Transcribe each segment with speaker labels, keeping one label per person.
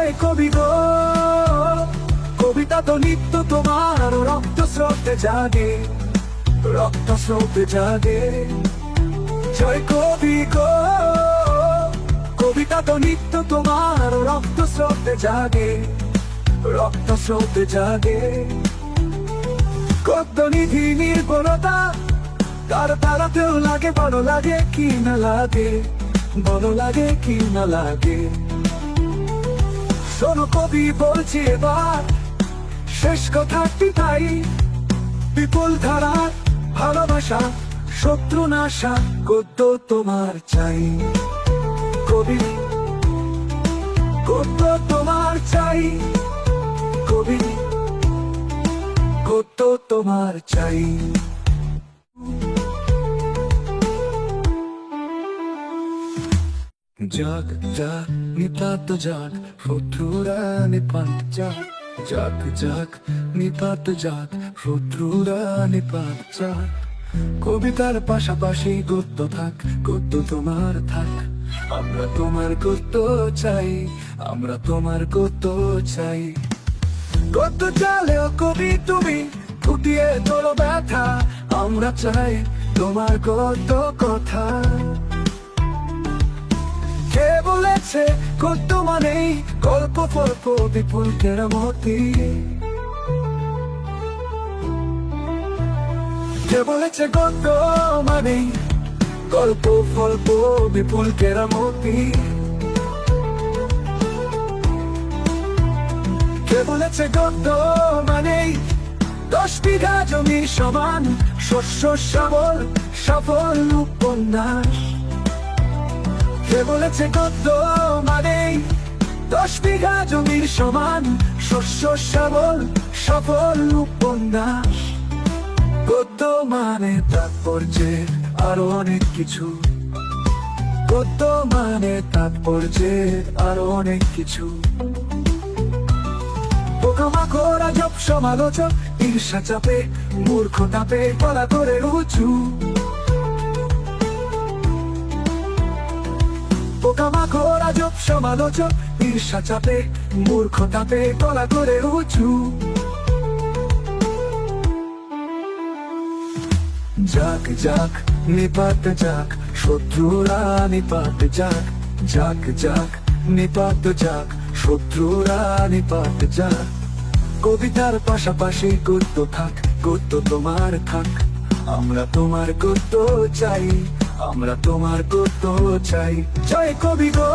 Speaker 1: জয় কবি গো। কবিতা তো নিত্য তোমার, রক্ত স্রোতে জাগে, রক্ত স্রোতে জাগে। জয় কবি গো। কবিতা তো নিত্য তোমার, রক্ত স্রোতে জাগে, রক্ত স্রোতে জাগে। কত নিধি নির্ভরতা তার তারাতেও লাগে ভালো লাগে কি না লাগে ভালো লাগে কি না লাগে। শোনো কবি বলছি এবার, শেষ কথাটি তাই। বিপুল ধারার ভালোবাসা, শত্রু নাশা, গদ্য তোমার চাই। কবি, গদ্য তোমার চাই। কবি, গদ্য তোমার চাই। জাগ জাগ নিপাত জাগ শত্রুরা নিপাত জাগ জাগ জাগ নিপাত জাগ শত্রুরা নিপাত জাগ কবিতার পাশাপাশি গদ্য থাক গদ্য তোমার থাক। আমরা তোমার গদ্য চাই, আমরা তোমার গদ্য চাই। কত চালেও কবি তুমি, ফুটিয়ে তোলো ব্যথা। আমরা চাই তোমার কত কথা। বলেছে কত মানেই গল্প ফল্প বিপুল কেরামতি। কে বলেছে গল্প মানেই গল্প ফল্প বিপুল কেরামতি। কে বলেছে গদ্য মানেই দশ বিঘা জমি সমান, শস্য শ্যামল সফল উপন্যাস। কে বলেছে গদ্য মানেই দশ বিঘা জমির সমান শস্য শ্যামল সফল উপন্যাস। গদ্য মানে তাৎপর্যে আরও অনেক কিছু। গদ্য মানে তাৎপর্যে আরও অনেক কিছু। পোকামাকড়, আজব সমালোচক, ঈর্ষা চাপে, মূর্খ তাপে, গলা করে উঁচু। সমালোচক ঈর্ষা চাপে মূর্খ তাপে করে উঁচু। যাক যাক, নিপাত যাক, শত্রুরা নিপাত যাক যাক যাক, নিপাত যাক, শত্রুরা নিপাত যাক। কবিতার পাশাপাশি গদ্য থাক, গদ্য তোমার থাক, আমরা তোমার গদ্য চাই। আমরা তোমার গদ্য চাই। জয় কবি গো।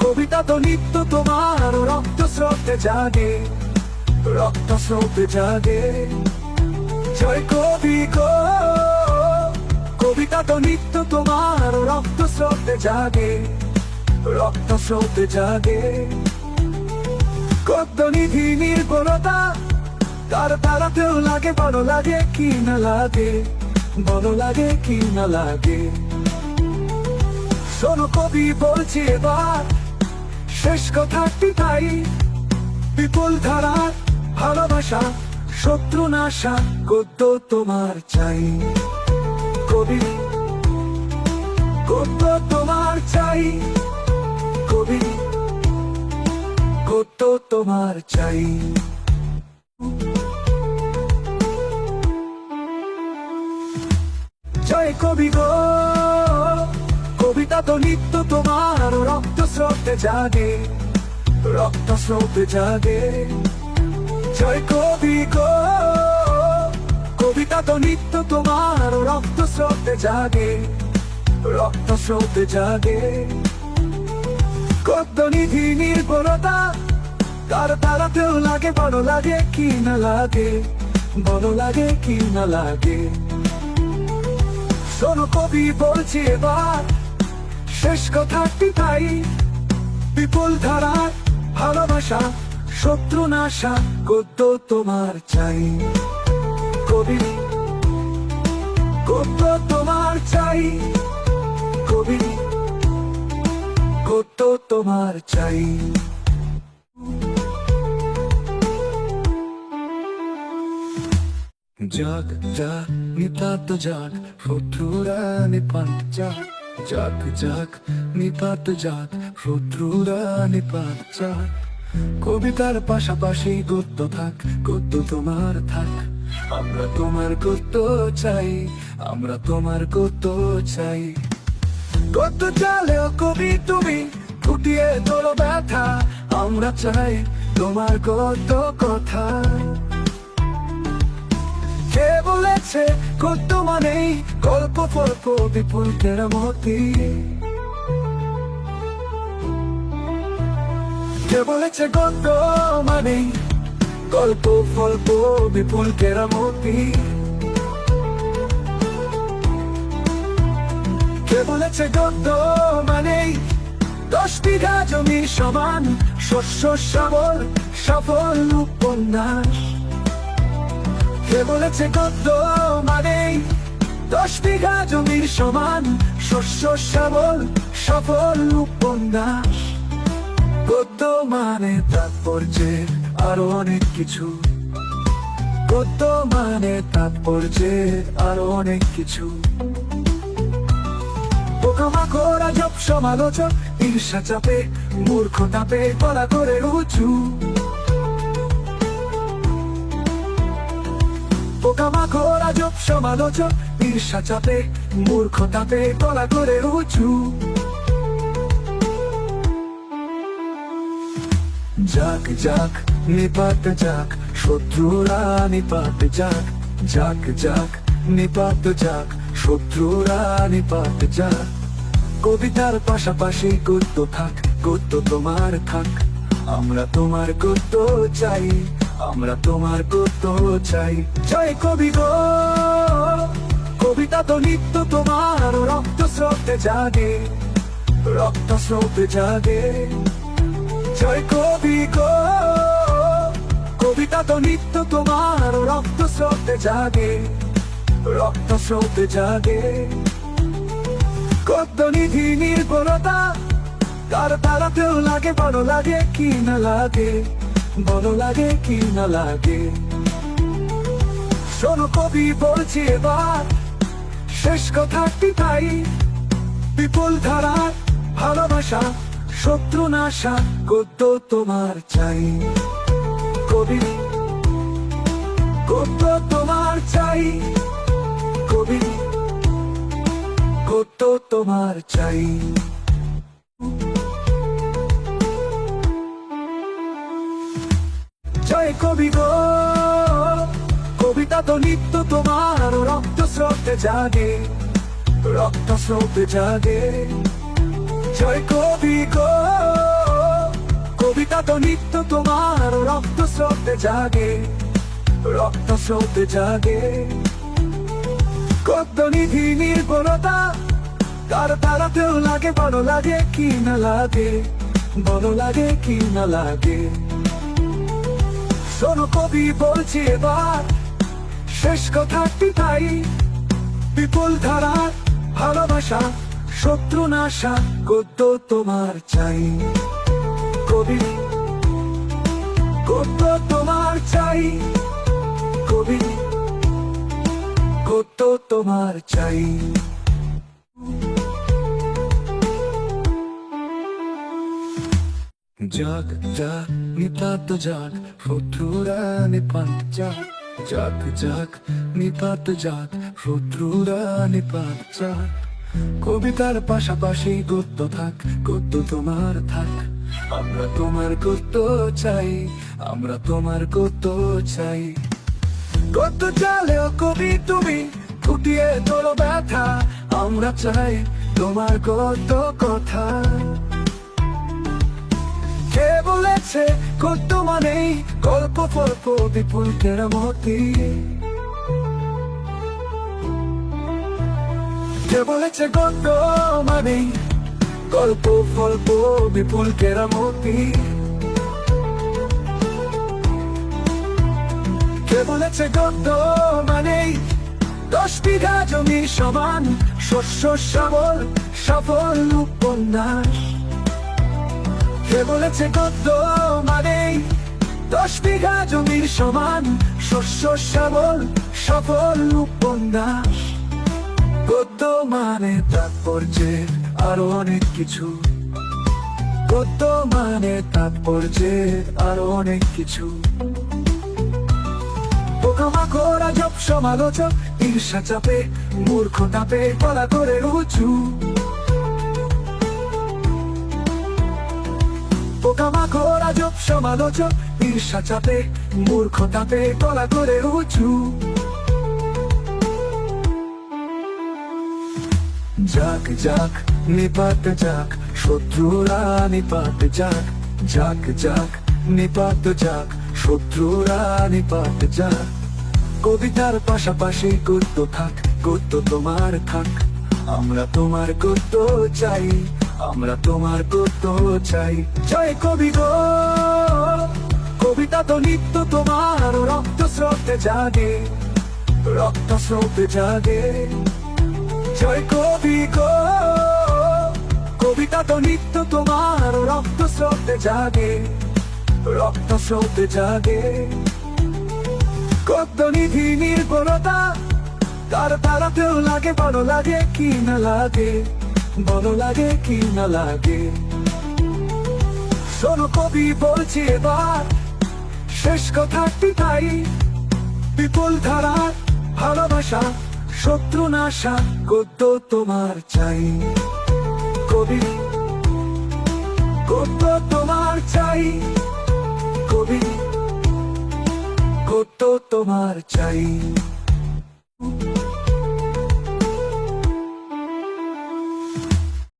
Speaker 1: কবিতা তো নিত্য তোমার রক্ত স্রোতে জাগে। রক্ত স্রোতে জাগে। জয় কবি গো। কবিতা তো নিত্য তোমার রক্ত স্রোতে জাগে। রক্ত স্রোতে জাগে। কত নিধি নির্ভরতা তার তারাতেও লাগে ভালো লাগে, কি না লাগে। ভালো লাগে কি না লাগে? শোনো কবি বলছি এবার, শেষ কথাটি তাই। বিপুল ধারার ভালোবাসা, শত্রু নাশা, গদ্য তোমার চাই। কবি, গদ্য তোমার চাই। কবি, গদ্য তোমার চাই। কবি গো। কবিতা তো নিত্য তোমার, রক্ত স্রোতে জাগে, রক্ত স্রোতে জাগে। জয় কবি গো। কবিতা তো নিত্য তোমার, রক্ত স্রোতে জাগে, রক্ত স্রোতে জাগে। কত নিধি নির্ভরতা তার তারাতেও লাগে ভালো লাগে কি না লাগে ভালো লাগে কি না লাগে। শোনো কবি বলছি এবার, শেষ কথাটি তাই। বিপুল ধারার ভালোবাসা, শত্রু নাশা, গদ্য তোমার চাই। কবি, গদ্য তোমার চাই। কবি, গদ্য তোমার চাই। জাগ জাগ নিপাত জাগ শত্রুরা নিপাত জাগ যাক যাক, নিপাত যাক শত্রুরা নিপাত যাক কবিতার পাশাপাশি গদ্য থাক গদ্য তোমার থাক। আমরা তোমার গদ্য চাই, আমরা তোমার গদ্য চাই। গদ্য চালেও কবি তুমি, ফুটিয়ে তোলো ব্যথা। আমরা চাই তোমার গদ্য কথা। কে বলেছে গদ্য মানেই গল্প ফল্প, বিপুল কেরামতি। কে বলেছে গদ্য মানেই গল্প ফল্প, বিপুল কেরামতি। কে বলেছে গদ্য মানেই দশ বিঘা জমির সমান, শস্য শ্যামল সফল উপন্যাস। কে বলেছে গদ্য মানেই দশ বিঘা জমির সমান শস্য শ্যামল সফল উপন্যাস। গদ্য মানে তাৎপর্যে আরও অনেক কিছু। গদ্য মানে তাৎপর্যে আরও অনেক কিছু। পোকামাকড়, আজব সমালোচক, ঈর্ষা চাপে, মূর্খ তাপে, গলা করে উঁচু। পোকামাকড় আজব, সমালোচক ঈর্ষা চাপে মূর্খ তাপে গলা করে উঁচু। যাক যাক, নিপাত যাক, শত্রুরা নিপাত যাক যাক যাক, নিপাত যাক, শত্রুরা নিপাত যাক। কবিতার পাশাপাশি গদ্য থাক, গদ্য তোমার থাক, আমরা তোমার গদ্য চাই। আমরা তোমার গদ্য চাই। জয় কবি গো। কবিতা তো নিত্য তোমার, রক্ত স্রোতে জাগে। রক্ত স্রোতে জাগে। জয় কবি গো। কবিতা তো নিত্য তোমার, রক্ত স্রোতে জাগে। রক্ত স্রোতে জাগে। কত নিধি নির্ভরতা তার তারাতেও লাগে ভালো লাগে, কি না লাগে। ভালো লাগে কি না লাগে? শোনো কবি বলছি এবার, শেষ কথাটি তাই? বিপুল ধারার ভালোবাসা, শত্রু নাশা গদ্য তোমার চাই। কবি, গদ্য তোমার চাই। কবি, গদ্য তোমার চাই। জয় কবি গো। কবিতা তো নিত্য তোমার, রক্ত স্রোতে জাগে, রক্ত স্রোতে জাগে। জয় কবি গো। কবিতা তো নিত্য তোমার, রক্ত স্রোতে জাগে, রক্ত স্রোতে জাগে। কত নিধি নির্ভরতা তার তারাতেও লাগে ভালো লাগে কি না লাগে ভালো লাগে কি না লাগে। শোনো কবি বলছি এবার, শেষ কথাটি তাই। বিপুল ধারার ভালোবাসা, শত্রু নাশা, গদ্য তোমার চাই। কবি, গদ্য তোমার চাই। কবি, গদ্য তোমার চাই। যাক যাক নিপাত যাক, শত্রুরা নিপাত যাক যাক যাক নিপাত যাক, শত্রুরা নিপাত যাক কবিতার পাশাপাশি গদ্য থাক গদ্য তোমার থাক। আমরা তোমার গদ্য চাই, আমরা তোমার গদ্য চাই। গদ্য চালেও কবি তুমি, ফুটিয়ে তোলো ব্যথা। আমরা চাই তোমার গদ্য কথা। কে বলেছে গদ্য মানেই গল্প ফল্প বিপুল কেরামতি কে বলেছে গদ্য মানেই গল্প ফল্প বিপুল কেরামতি কে বলেছে গদ্য মানেই দশ বিঘা জমি সমান, শস্য, শ্যামল সফল উপন্যাস। কে বলেছে গদ্য মানেই দশ বিঘা জমির সমান শস্য শ্যামল সফল উপন্যাস। গদ্য মানে তাৎপর্যের আরও অনেক কিছু। গদ্য মানে তাৎপর্যের আরও অনেক কিছু। পোকামাকড়, আজব সমালোচক, ঈর্ষা চাপে, মূর্খ তাপে, গলা করে উঁচু পোকামাকড় আজব সমালোচক ঈর্ষা চাপে মূর্খ তাপে গলা করে উঁচু। যাক যাক, নিপাত যাক, শত্রুরা নিপাত যাক। যাক যাক, নিপাত যাক, শত্রুরা নিপাত যাক। কবিতার পাশাপাশি গদ্য থাক, গদ্য তোমার থাক। আমরা তোমার গদ্য চাই। আমরা তোমার গদ্য চাই। জয় কবি গো। কবিতা তো নিত্য তোমার, রক্ত স্রোতে জাগে। রক্ত স্রোতে জাগে। জয় কবি গো। কবিতা তো নিত্য তোমার, রক্ত স্রোতে জাগে। রক্ত স্রোতে জাগে। কত নিধি নির্ভরতা তার তারাতেও লাগে ভালো লাগে, কি না লাগে। ভালো লাগে কি না লাগে? শোনো কবি বলছি এবার, শেষ কথাটি তাই। বিপুল ধারার ভালোবাসা, শত্রু নাশা গদ্য তোমার চাই। কবি, গদ্য তোমার চাই। কবি, গদ্য তোমার চাই।